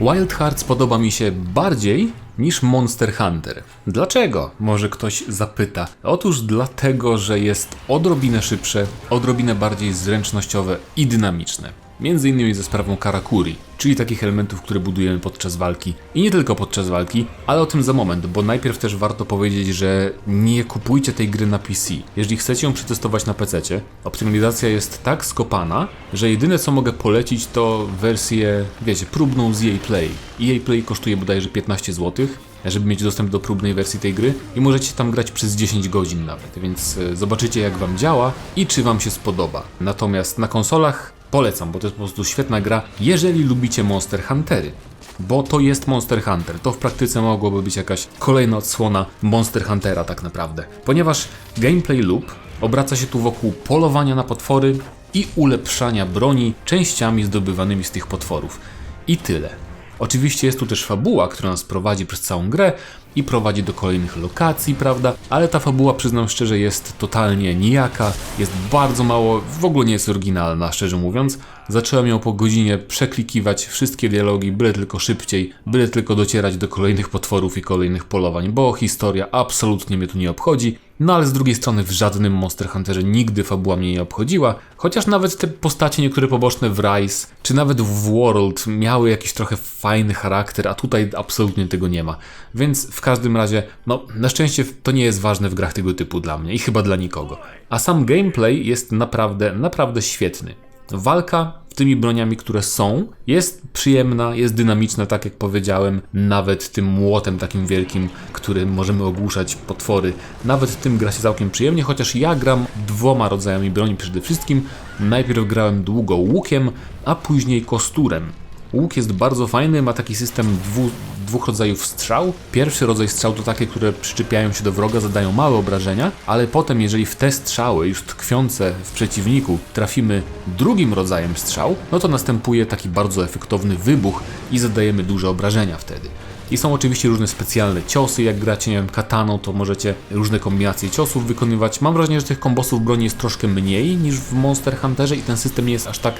Wild Hearts podoba mi się bardziej niż Monster Hunter. Dlaczego? Może ktoś zapyta. Otóż dlatego, że jest odrobinę szybsze, odrobinę bardziej zręcznościowe i dynamiczne. Między innymi ze sprawą Karakuri, czyli takich elementów, które budujemy podczas walki. I nie tylko podczas walki, ale o tym za moment, bo najpierw też warto powiedzieć, że nie kupujcie tej gry na PC. Jeżeli chcecie ją przetestować na PC, optymalizacja jest tak skopana, że jedyne co mogę polecić to wersję, wiecie, próbną z EA Play. EA Play kosztuje bodajże 15 zł, żeby mieć dostęp do próbnej wersji tej gry i możecie tam grać przez 10 godzin nawet, więc e, zobaczycie jak wam działa i czy wam się spodoba. Natomiast na konsolach polecam, bo to jest po prostu świetna gra, jeżeli lubicie Monster Huntery. Bo to jest Monster Hunter. To w praktyce mogłoby być jakaś kolejna odsłona Monster Huntera tak naprawdę. Ponieważ gameplay loop obraca się tu wokół polowania na potwory i ulepszania broni częściami zdobywanymi z tych potworów. I tyle. Oczywiście jest tu też fabuła, która nas prowadzi przez całą grę i prowadzi do kolejnych lokacji, prawda? Ale ta fabuła, przyznam szczerze, jest totalnie nijaka, jest bardzo mało, w ogóle nie jest oryginalna, szczerze mówiąc. Zacząłem ją po godzinie przeklikiwać wszystkie dialogi, byle tylko szybciej, byle tylko docierać do kolejnych potworów i kolejnych polowań, bo historia absolutnie mnie tu nie obchodzi. No ale z drugiej strony w żadnym Monster Hunterze nigdy fabuła mnie nie obchodziła, chociaż nawet te postacie niektóre poboczne w Rise, czy nawet w World miały jakiś trochę fajny charakter, a tutaj absolutnie tego nie ma. Więc w każdym razie, no na szczęście to nie jest ważne w grach tego typu dla mnie i chyba dla nikogo. A sam gameplay jest naprawdę, naprawdę świetny. Walka tymi broniami, które są, jest przyjemna, jest dynamiczna, tak jak powiedziałem, nawet tym młotem takim wielkim, którym możemy ogłuszać potwory, nawet tym gra się całkiem przyjemnie, chociaż ja gram dwoma rodzajami broni przede wszystkim. Najpierw grałem długo łukiem, a później kosturem. Łuk jest bardzo fajny, ma taki system dwu, dwóch rodzajów strzał. Pierwszy rodzaj strzał to takie, które przyczepiają się do wroga, zadają małe obrażenia, ale potem, jeżeli w te strzały, już tkwiące w przeciwniku, trafimy drugim rodzajem strzał, no to następuje taki bardzo efektowny wybuch i zadajemy duże obrażenia wtedy. I są oczywiście różne specjalne ciosy, jak gracie, nie wiem, kataną, to możecie różne kombinacje ciosów wykonywać. Mam wrażenie, że tych kombosów broni jest troszkę mniej niż w Monster Hunterze i ten system nie jest aż tak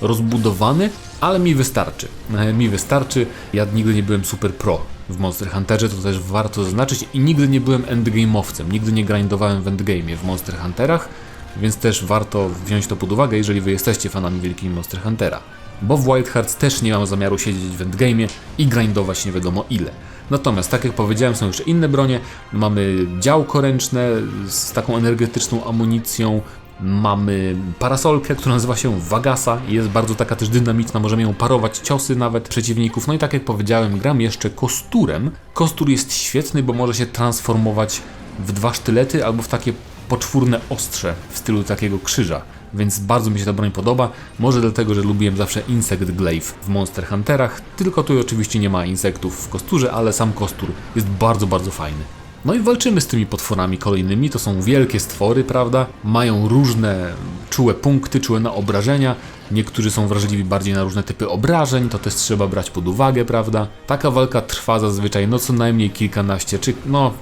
rozbudowany, ale mi wystarczy. Mi wystarczy. Ja nigdy nie byłem super pro w Monster Hunterze, to też warto zaznaczyć i nigdy nie byłem endgame'owcem, nigdy nie grindowałem w endgame'ie w Monster Hunterach, więc też warto wziąć to pod uwagę, jeżeli wy jesteście fanami wielkimi Monster Huntera. Bo w Wild Hearts też nie mam zamiaru siedzieć w endgame'ie i grindować nie wiadomo ile. Natomiast, tak jak powiedziałem, są jeszcze inne bronie. Mamy działko ręczne z taką energetyczną amunicją, Mamy parasolkę, która nazywa się Vagasa i jest bardzo taka też dynamiczna, możemy ją parować ciosy nawet przeciwników. No i tak jak powiedziałem, gram jeszcze kosturem. Kostur jest świetny, bo może się transformować w dwa sztylety albo w takie poczwórne ostrze w stylu takiego krzyża. Więc bardzo mi się ta broń podoba. Może dlatego, że lubiłem zawsze Insect Glaive w Monster Hunterach. Tylko tu oczywiście nie ma insektów w kosturze, ale sam kostur jest bardzo, bardzo fajny. No i walczymy z tymi potworami kolejnymi. To są wielkie stwory, prawda? Mają różne czułe punkty, czułe na obrażenia. Niektórzy są wrażliwi bardziej na różne typy obrażeń, to też trzeba brać pod uwagę, prawda? Taka walka trwa zazwyczaj no co najmniej kilkanaście, czy no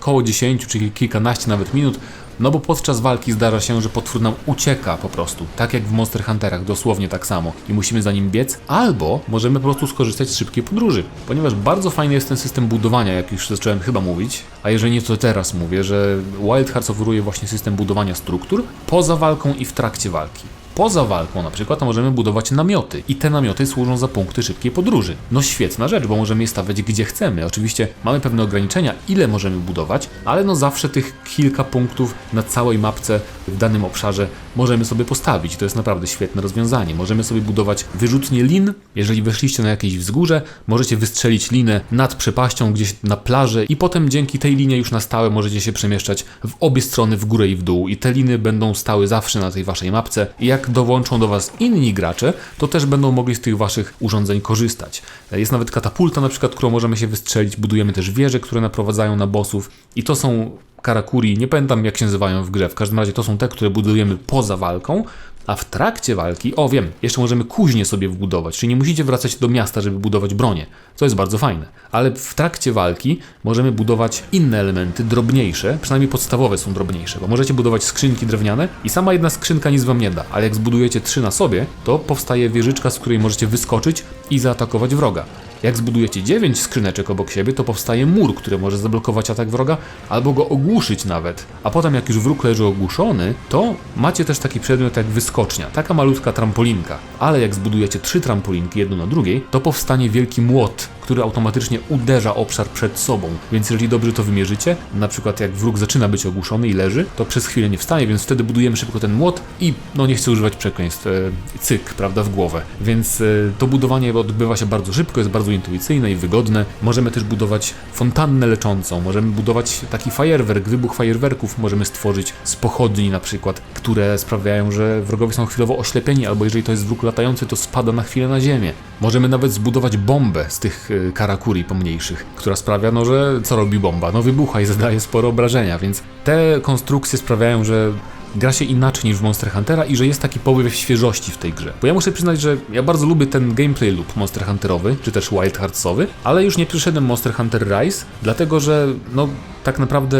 koło dziesięciu, czy kilkanaście nawet minut. No bo podczas walki zdarza się, że potwór nam ucieka po prostu, tak jak w Monster Hunterach, dosłownie tak samo. I musimy za nim biec, albo możemy po prostu skorzystać z szybkiej podróży, ponieważ bardzo fajny jest ten system budowania, jak już zacząłem chyba mówić, a jeżeli nie to teraz mówię, że Wild Hearts oferuje właśnie system budowania struktur poza walką i w trakcie walki. Poza walką na przykład możemy budować namioty i te namioty służą za punkty szybkiej podróży. No świetna rzecz, bo możemy je stawiać gdzie chcemy. Oczywiście mamy pewne ograniczenia, ile możemy budować, ale no zawsze tych kilka punktów na całej mapce w danym obszarze możemy sobie postawić. To jest naprawdę świetne rozwiązanie. Możemy sobie budować wyrzutnie lin. Jeżeli weszliście na jakieś wzgórze, możecie wystrzelić linę nad przepaścią gdzieś na plaży i potem dzięki tej linie już na stałe możecie się przemieszczać w obie strony, w górę i w dół. I te liny będą stały zawsze na tej waszej mapce. I jak dołączą do was inni gracze, to też będą mogli z tych waszych urządzeń korzystać. Jest nawet katapulta na przykład, którą możemy się wystrzelić. Budujemy też wieże, które naprowadzają na bossów. I to są karakuri, nie pamiętam jak się nazywają w grze, w każdym razie to są te, które budujemy poza walką, a w trakcie walki, o wiem, jeszcze możemy kuźnie sobie wbudować, czyli nie musicie wracać do miasta, żeby budować bronię, co jest bardzo fajne. Ale w trakcie walki możemy budować inne elementy, drobniejsze, przynajmniej podstawowe są drobniejsze, bo możecie budować skrzynki drewniane i sama jedna skrzynka nic wam nie da, ale jak zbudujecie trzy na sobie, to powstaje wieżyczka, z której możecie wyskoczyć i zaatakować wroga. Jak zbudujecie 9 skrzyneczek obok siebie, to powstaje mur, który może zablokować atak wroga albo go ogłuszyć nawet. A potem jak już wróg leży ogłuszony, to macie też taki przedmiot jak wyskocznia, taka malutka trampolinka. Ale jak zbudujecie trzy trampolinki jedną na drugiej, to powstanie wielki młot, który automatycznie uderza obszar przed sobą. Więc jeżeli dobrze to wymierzycie, na przykład jak wróg zaczyna być ogłuszony i leży, to przez chwilę nie wstanie, więc wtedy budujemy szybko ten młot i no nie chcę używać przekleństw, e, cyk, prawda, w głowę. Więc e, to budowanie odbywa się bardzo szybko, jest bardzo intuicyjne i wygodne. Możemy też budować fontannę leczącą, możemy budować taki fajerwerk, wybuch fajerwerków możemy stworzyć z pochodni na przykład, które sprawiają, że wrogowie są chwilowo oślepieni, albo jeżeli to jest wróg latający, to spada na chwilę na ziemię. Możemy nawet zbudować bombę z tych e, karakuri pomniejszych, która sprawia, no że co robi bomba? No wybucha i zadaje sporo obrażenia, więc te konstrukcje sprawiają, że gra się inaczej niż w Monster Huntera i że jest taki powiew świeżości w tej grze. Bo ja muszę przyznać, że ja bardzo lubię ten gameplay loop Monster Hunterowy, czy też Wild Heartsowy, ale już nie przyszedłem Monster Hunter Rise, dlatego że no tak naprawdę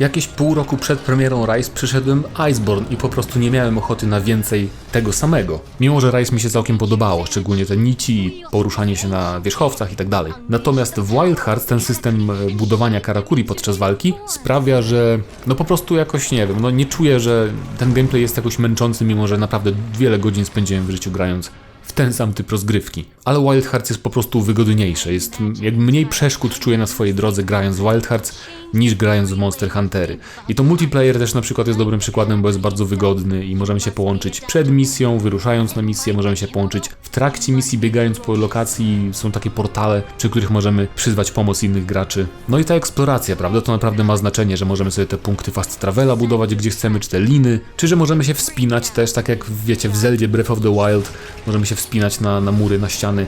jakieś pół roku przed premierą Rise przyszedłem Iceborne i po prostu nie miałem ochoty na więcej tego samego. Mimo, że Rise mi się całkiem podobało, szczególnie te nici, poruszanie się na wierzchowcach tak dalej. Natomiast w Wild Hearts ten system e, budowania karakuri podczas walki sprawia, że no po prostu jakoś nie wiem, no nie czuję, że ten gameplay jest jakoś męczący, mimo że naprawdę wiele godzin spędziłem w życiu grając w ten sam typ rozgrywki. Ale Wild Hearts jest po prostu wygodniejsze, jest jakby mniej przeszkód czuję na swojej drodze grając w Wild Hearts niż grając w Monster Huntery. I to multiplayer też na przykład jest dobrym przykładem, bo jest bardzo wygodny i możemy się połączyć przed misją, wyruszając na misję, możemy się połączyć w trakcie misji, biegając po lokacji, są takie portale, przy których możemy przyzwać pomoc innych graczy. No i ta eksploracja, prawda, to naprawdę ma znaczenie, że możemy sobie te punkty fast travela budować gdzie chcemy, czy te liny, czy że możemy się wspinać też, tak jak wiecie w Zeldzie Breath of the Wild, możemy się wspinać na, na mury, na ściany.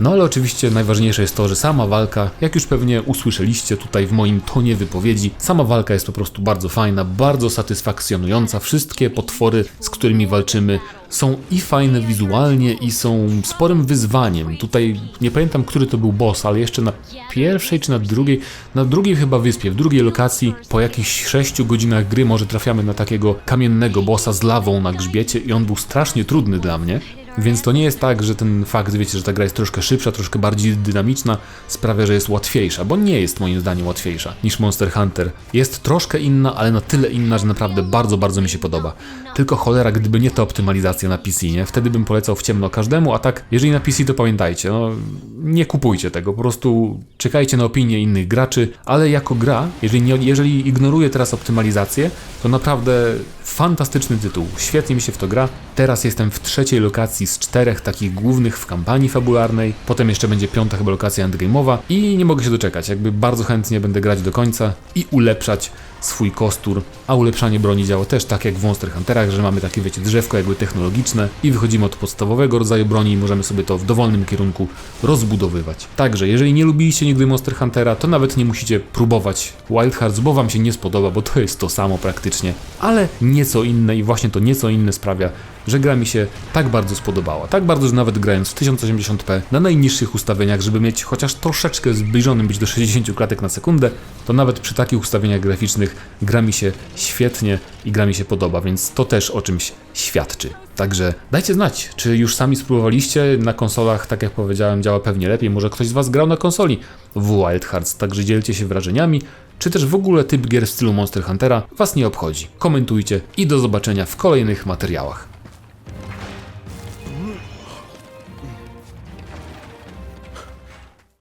No ale oczywiście najważniejsze jest to, że sama walka, jak już pewnie usłyszeliście tutaj w moim tonie wypowiedzi, sama walka jest po prostu bardzo fajna, bardzo satysfakcjonująca. Wszystkie potwory, z którymi walczymy, są i fajne wizualnie, i są sporym wyzwaniem. Tutaj nie pamiętam, który to był boss, ale jeszcze na pierwszej czy na drugiej, na drugiej chyba wyspie, w drugiej lokacji, po jakichś 6 godzinach gry, może trafiamy na takiego kamiennego bossa z lawą na grzbiecie, i on był strasznie trudny dla mnie. Więc to nie jest tak, że ten fakt, wiecie, że ta gra jest troszkę szybsza, troszkę bardziej dynamiczna, sprawia, że jest łatwiejsza, bo nie jest moim zdaniem łatwiejsza niż Monster Hunter. Jest troszkę inna, ale na tyle inna, że naprawdę bardzo, bardzo mi się podoba. Tylko cholera, gdyby nie ta optymalizacja na PC, nie? Wtedy bym polecał w ciemno każdemu, a tak, jeżeli na PC, to pamiętajcie, no, nie kupujcie tego, po prostu czekajcie na opinie innych graczy, ale jako gra, jeżeli, nie, jeżeli ignoruję teraz optymalizację, to naprawdę fantastyczny tytuł, świetnie mi się w to gra. Teraz jestem w trzeciej lokacji z czterech takich głównych w kampanii fabularnej, potem jeszcze będzie piąta chyba lokacja endgame'owa i nie mogę się doczekać, jakby bardzo chętnie będę grać do końca i ulepszać swój kostur, a ulepszanie broni działa też tak jak w Monster Hunterach, że mamy takie wiecie drzewko jakby technologiczne i wychodzimy od podstawowego rodzaju broni i możemy sobie to w dowolnym kierunku rozbudowywać. Także jeżeli nie lubiliście nigdy Monster Huntera, to nawet nie musicie próbować Wild Hearts, bo wam się nie spodoba, bo to jest to samo praktycznie, ale nieco inne i właśnie to nieco inne sprawia, że gra mi się tak bardzo spodobała. Tak bardzo, że nawet grając w 1080p na najniższych ustawieniach, żeby mieć chociaż troszeczkę zbliżonym być do 60 klatek na sekundę, to nawet przy takich ustawieniach graficznych gra mi się świetnie i gra mi się podoba, więc to też o czymś świadczy. Także dajcie znać, czy już sami spróbowaliście na konsolach, tak jak powiedziałem, działa pewnie lepiej. Może ktoś z Was grał na konsoli w Wild Hearts, także dzielcie się wrażeniami, czy też w ogóle typ gier w stylu Monster Huntera Was nie obchodzi. Komentujcie i do zobaczenia w kolejnych materiałach.